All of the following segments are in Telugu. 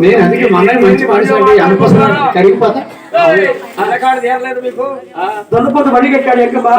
నేను అందుకే మన మంచి మనిషి అంటే అందుకోసం కరిగిపోతా. దొండపోత బండి కట్టాడు ఎక్క బా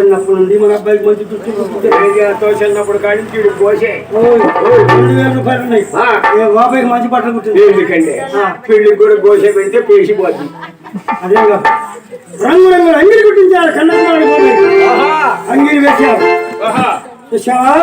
చిన్నప్పటి నుండి మన అబ్బాయికి మంచి దుస్తులు. చిన్నప్పుడు కాడి ఓయ్, రెండు వేల రూపాయలు ఉన్నాయి. బాబాయ్కి మంచి బట్టలు కుట్టింది? ఎందుకంటే పెళ్ళికి కూడా కోసే పెడితే పేసిపోద్ది. అదేగా రంగు రంగులు అంగిరి కన్యాకుమారి గోపయ్య అంగిరి చూసావా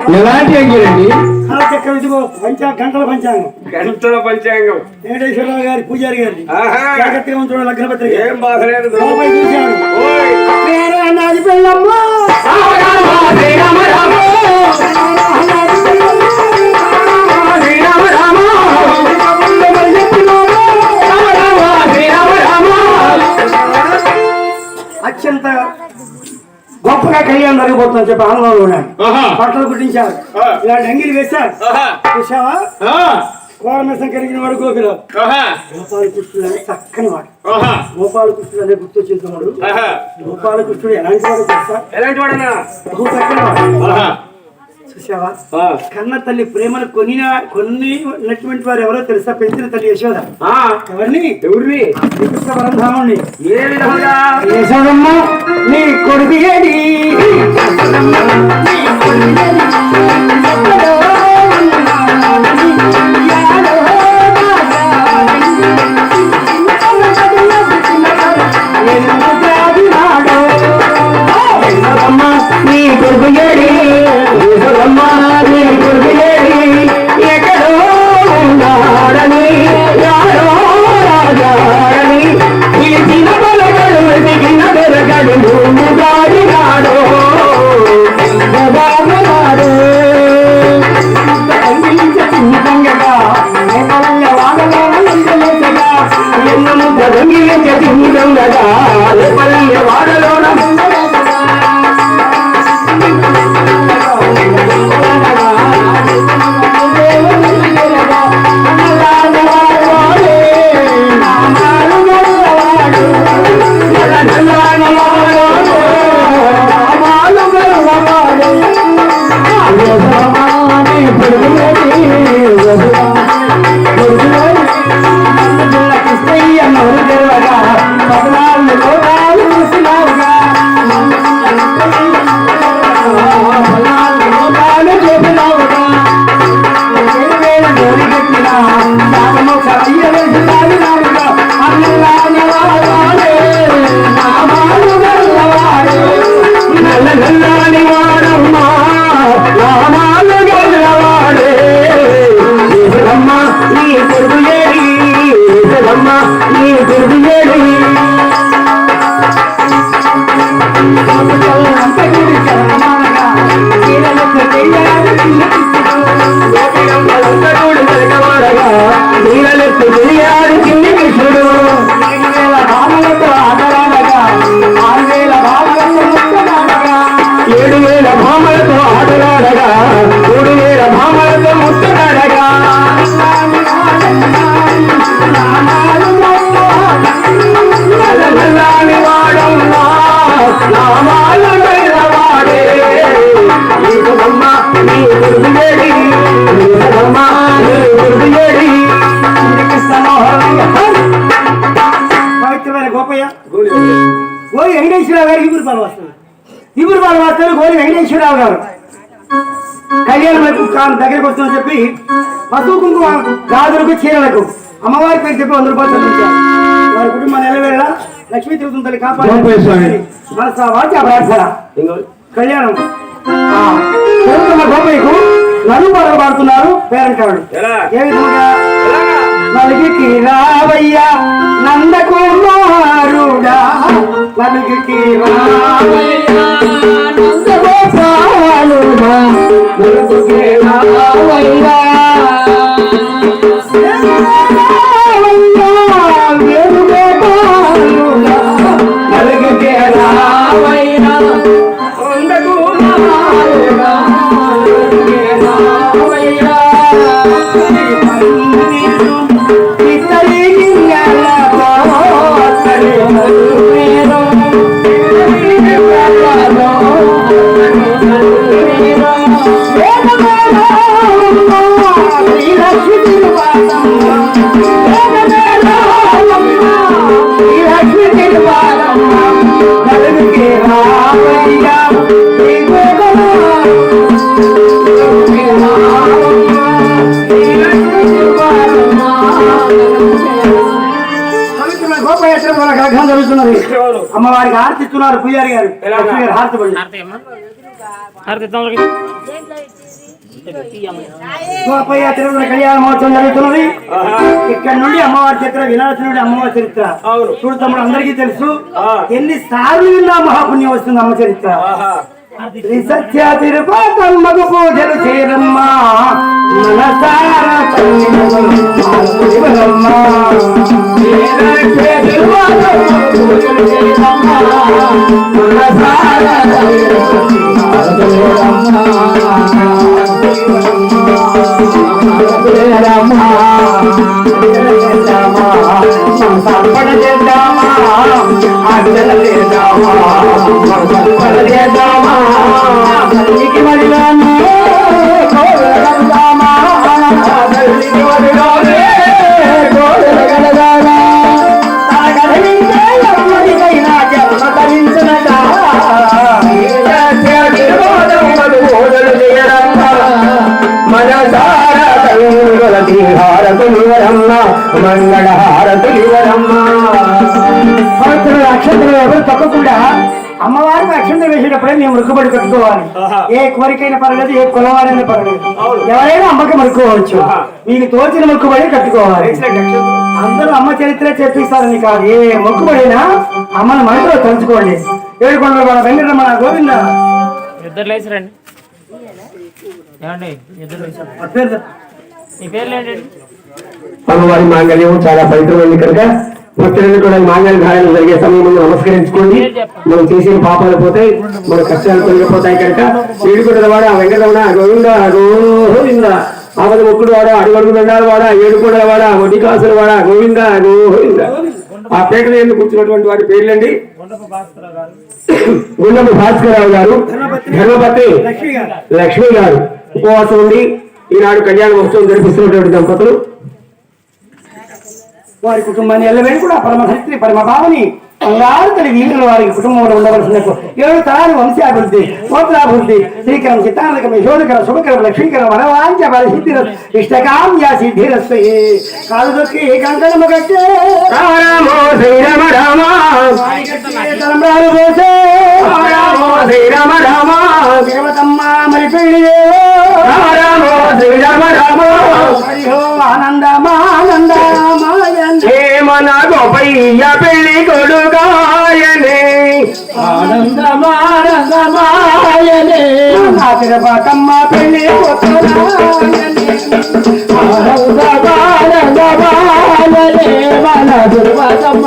ఎలాంటి అంగీరండి కాల చక్రం ఇదిగో పంచా గంటల పంచాంగం. గంటల పంచాంగం. వెంకటేశ్వరరావు గారి పూజారి గారి ఆహా. జాగ్రత్తగా ఉంచడం లగ్న పత్రిక ఏం బాధ లేదు. బాబాయ్ చూశాడు ఓయ్. పేరా నాది పెళ్ళమ్మ అత్యంత గొప్పగా కళ్యాణం జరగబోతుందని చెప్పి ఆనందంలో ఉన్నాడు. బట్టలు కుట్టించారు. ఇలాంటి అంగిలి వేశారు. చూసావా కోరమేసం కలిగిన వాడు గోపిరావు. ఆహా, గోపాల కృష్ణుడు అనే చక్కని వాడు. ఆహా, గోపాల కృష్ణుడు అనే గుర్తొచ్చిన వాడు. ఆహా. గోపాల కృష్ణుడు ఎలాంటి వాడు తెలుసా? ఎలాంటి బహు చక్కని వాడు. చూసావా. కన్న తల్లి ప్రేమను కొనిన కొన్నినటువంటి వారు ఎవరో తెలుసా? పెంచిన తల్లి యశోద. ఆ, ఎవరిని? ఎవరిని? శ్రీకృష్ణ పరంధాముని ఏ విధంగా? యశోదమ్మ నీ కొడుకు ఏడి? నల్లనల్లాని వాడమ్మా నామాలు వాడే. నీకుదమ్మ నీ గురుడు ఏడి నీ గురుడు పవిత్రమైన గోపయ్య. గోలి వెంకటేశ్వరరావు గారు ఇగురు పాలు వస్తారు ఇగురు పాలు వస్తారు గోలి వెంకటేశ్వరరావు గారు. కళ్యాణ వైపు దగ్గరకు వస్తుందని చెప్పి పసుపు కుంకుమ గాజులకు చీరలకు అమ్మవారి పేరు చెప్పి వంద రూపాయలు చదివించారు వారి కుటుంబం నెలవేళ లక్ష్మీ తిరుగుతుంది తల్లి. కాపాడు. మనసా వాచి అభ్యర్థన కళ్యాణం. ఆ, జరుగుతున్న గోపయ్యకు నలుగు పాటలు పాడుతున్నారు పేరంటాడు ఎలా? ఏ విధంగా నలుగుకి రావయ్యా నందకుమారుడా. నలుగుకి రావయ్యా నందగోపాలుడా నలుగుకి రావయ్యా వేణుగోపాలుడా అమ్మవారికి హారతిస్తున్నారు పూజారి గారు. హారతి గోపయాత్ర కళ్యాణ మహోత్సవం జరుగుతున్నది. ఇక్కడ నుండి అమ్మవారి చరిత్ర నుండి అమ్మవారి చరిత్ర అవును. చూడు తమ్ముడు అందరికీ తెలుసు. ఎన్ని సార్లు విన్నా మహాపుణ్యం వస్తుంది అమ్మ చరిత్ర తిరుపతమ్మకు పూజలు చేరమ్మా మనసార చేద్దామా అర్చన మంగళ భక్తులు ఎవరు తప్పకుండా అమ్మవారికి అక్షంతలు వేసేటప్పుడే మేము మృక్కుబడి కట్టుకోవాలి. ఏ కోరికైనా పర్వాలేదు ఏ కులవారైనా పర్వాలేదు. అవును. ఎవరైనా అమ్మకి మరుక్కోవచ్చు. ఆహా. మీకు తోచిన మొక్కుబడి కట్టుకోవాలి. నక్షత్రం. అందరూ అమ్మ చరిత్ర చెప్పిస్తారని కాదు. ఏ మొక్కుబడినా అమ్మని మనసులో తలుచుకోండి. ఏడుకొండల మన వెంకటరమణ గోవింద. ఇద్దరు లేచి రండి ఏమండి ఇద్దరు లేచి ఆ పేరు మీ పేర్లు ఏంటండి? అమ్మవారి మాంగళ్యం చాలా పవిత్రమైంది కనుక భక్తులను కూడా మాంగళ్య ధారణ జరిగే సమయంలో నమస్కరించుకోండి. మనం చేసిన పాపాలు పోతాయి మన కష్టాలు తొలగిపోతాయి కనుక ఏడుకొండల వాడ వెంకటరమణ గోవింద గోవింద ఆపద ముక్కుడు వాడ అడుగడుగు దండాల వాడ ఏడుకొండల వాడ వడ్డికాసుల వాడ గోవింద గోవింద ఆ పేటలో ఎందుకు కూర్చున్నటువంటి వారి పేర్లండి? గుండపు భాస్కరరావు గారు ధర్మపతి లక్ష్మి గారు. లక్ష్మి గారు. ఉపవాసం ఉండి ఈనాడు కళ్యాణ మహోత్సవం జరిపిస్తున్నటువంటి దంపతులు. వారి కుటుంబాన్ని ఎల్లవేళ కూడా పరమశక్తి పరమభావని బంగారు తల్లి వీరుల వారికి కుటుంబంలో ఉండవలసిన ఏడు తరాలు వంశాభివృద్ధి గోత్రాభివృద్ధి శ్రీకరం చిత్తానకం యశోదకర శుభకరం లక్ష్మీకరం వనవాంచ పరిసిద్ధి ఇష్టకామ్య సిద్ధిరస్వే కాలు దొక్కి కంకణము కట్టే రామో శ్రీరామ రామ. తలంబ్రాలు పోసే. రామో శ్రీరామ రామ. తిరుమతమ్మ మరి పెళ్ళి రామో శ్రీరామ రామ. హరిహో ఆనందమానందమాయన్ గోపయ్య పెళ్ళి కొడుకాయనే. ఆనందమానందమాయనే. తిరుపతమ్మ పెళ్ళి ఆనందమానందమాయనే. మన తిరుపతమ్మ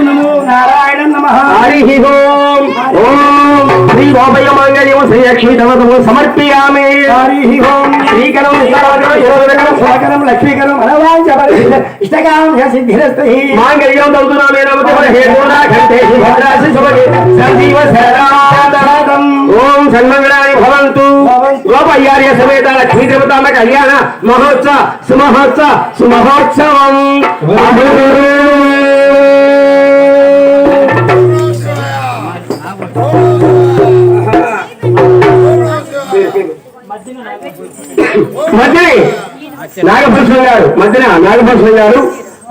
నమో నారాయణ నమ హరి ఓం ఓం శ్రీ గోపయ్య మాంగళ్యం శ్రీ లక్ష్మీ దేవతము సమర్పియామి హరి ఓం శ్రీకరం స్వాగరం లక్ష్మీకరం ఇష్టకాం సిద్ధిరస్తు మాంగళ్యం దౌతునామే నమతే మన హేతునా కంటే భద్రాసి శుభగే సంజీవ శరణాదం ఓం సన్మంగళాని భవంతు. గోపయ్యార్య సమేత లక్ష్మీ దేవతామ కళ్యాణ మహోత్సవ సుమహోత్సవ సుమహోత్సవం. మధ్యని నాగభూషణం గారు మధ్యన నాగభూషణం గారు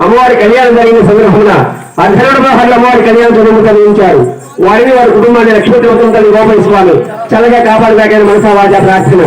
అమ్మవారి కళ్యాణం జరిగిన సందర్భంగా అర్ధనుడు మహర్ల అమ్మవారి కళ్యాణం జరుగుతూ కలిగించారు వారిని వారి కుటుంబాన్ని లక్ష్మీ దేవతం గోపాల స్వామి. చల్లగా కాపాడదాకని మనసా వాచ ప్రార్థన